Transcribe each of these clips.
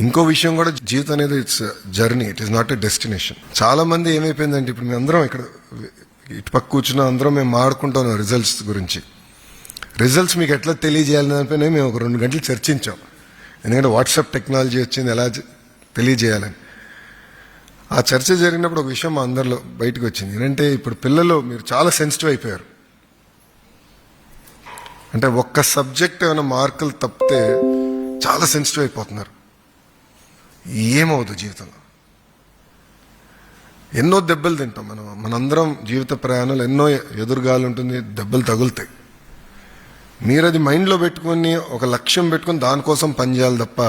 ఇంకో విషయం కూడా జీవితం అనేది it's journey it is not a destination చాలా మంది ఏమైపోయిందంటే ఇప్పుడు మేము అందరం ఇక్కడ ఇటు పక్క కూర్చున్న అందరం మేము మాడుకుంటాం రిజల్ట్స్ గురించి. రిజల్ట్స్ మీకు ఎట్లా తెలియజేయాలని దానిపైన మేము ఒక రెండు గంటలు చర్చించాం. ఎందుకంటే వాట్సాప్ టెక్నాలజీ వచ్చింది ఎలా తెలియజేయాలని. ఆ చర్చ జరిగినప్పుడు ఒక విషయం మా అందరిలో బయటకు వచ్చింది. ఏంటంటే ఇప్పుడు పిల్లలు మీరు చాలా సెన్సిటివ్ అయిపోయారు. అంటే ఒక్క సబ్జెక్ట్ ఏమైనా మార్కులు తప్పితే చాలా సెన్సిటివ్ అయిపోతున్నారు. ఏమవుదు జీవితంలో. ఎన్నో దెబ్బలు తింటాం మనం. మనందరం జీవిత ప్రయాణాలు ఎన్నో ఎదురుగాలు ఉంటుంది దెబ్బలు తగులుతాయి. మీరు అది మైండ్లో పెట్టుకొని ఒక లక్ష్యం పెట్టుకొని దానికోసం పనిచేయాలి తప్ప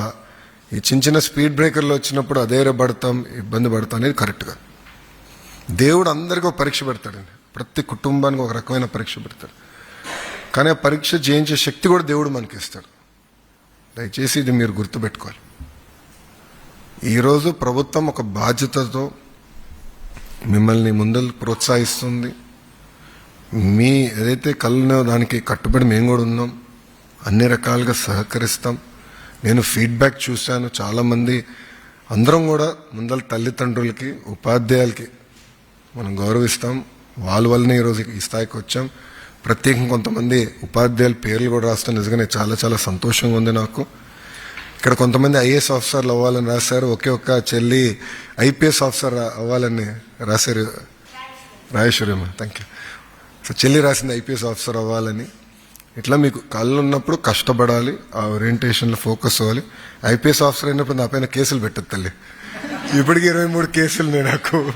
ఈ చిన్న చిన్న స్పీడ్ బ్రేకర్లు వచ్చినప్పుడు అదేరే పడతాం ఇబ్బంది పడతాం అనేది కరెక్ట్గా దేవుడు అందరికీ ఒక పరీక్ష పెడతాడండి ప్రతి కుటుంబానికి ఒక రకమైన పరీక్ష పెడతాడు. కానీ ఆ పరీక్ష జయించే శక్తి కూడా దేవుడు మనకి ఇస్తాడు దయచేసి ఇది మీరు గుర్తుపెట్టుకోవాలి. ఈరోజు ప్రభుత్వం ఒక బాధ్యతతో మిమ్మల్ని ముందలు ప్రోత్సహిస్తుంది. మీ ఏదైతే కళ్ళునో దానికి కట్టుబడి మేము కూడా ఉన్నాం. అన్ని రకాలుగా సహకరిస్తాం. నేను ఫీడ్బ్యాక్ చూశాను చాలామంది. అందరం కూడా ముందల తల్లిదండ్రులకి ఉపాధ్యాయులకి మనం గౌరవిస్తాం. వాళ్ళ వల్లనే ఈరోజు ఈ స్థాయికి వచ్చాం. ప్రత్యేకంగా కొంతమంది ఉపాధ్యాయుల పేర్లు కూడా రాస్తాను నిజంగానే చాలా చాలా సంతోషంగా ఉంది నాకు. ఇక్కడ కొంతమంది ఐఏఎస్ ఆఫీసర్లు అవ్వాలని రాశారు. ఒకే ఒక్క చెల్లి ఐపీఎస్ ఆఫీసర్ అవ్వాలని రాశారు. రాజేశ్వరమ్మ థ్యాంక్ యూ సో చెల్లి రాసింది ఐపీఎస్ ఆఫీసర్ అవ్వాలని. ఇట్లా మీకు కళ్ళు ఉన్నప్పుడు కష్టపడాలి ఆ ఓరియంటేషన్లో ఫోకస్ అవ్వాలి. ఐపీఎస్ ఆఫీసర్ అయినప్పుడు నా పైన కేసులు పెట్టదు తల్లి. ఇప్పటికి ఇరవై మూడు కేసులు నేను నాకు.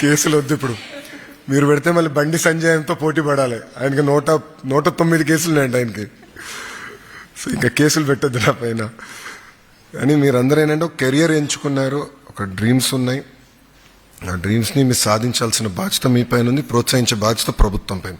కేసులు వద్దు ఇప్పుడు. మీరు పెడితే మళ్ళీ బండి సంజయంతో పోటీ పడాలి. ఆయనకి నూట నూట తొమ్మిది కేసులు ఉన్నాయండి ఆయనకి. సో ఇంకా కేసులు పెట్టద్దు నా పైన. అని మీరందరూ ఏంటంటే ఒక కెరియర్ ఎంచుకున్నారు ఒక డ్రీమ్స్ ఉన్నాయి. ఆ డ్రీమ్స్ని మీరు సాధించాల్సిన బాధ్యత మీ పైన ఉంది ప్రోత్సహించే బాధ్యత ప్రభుత్వం పైన.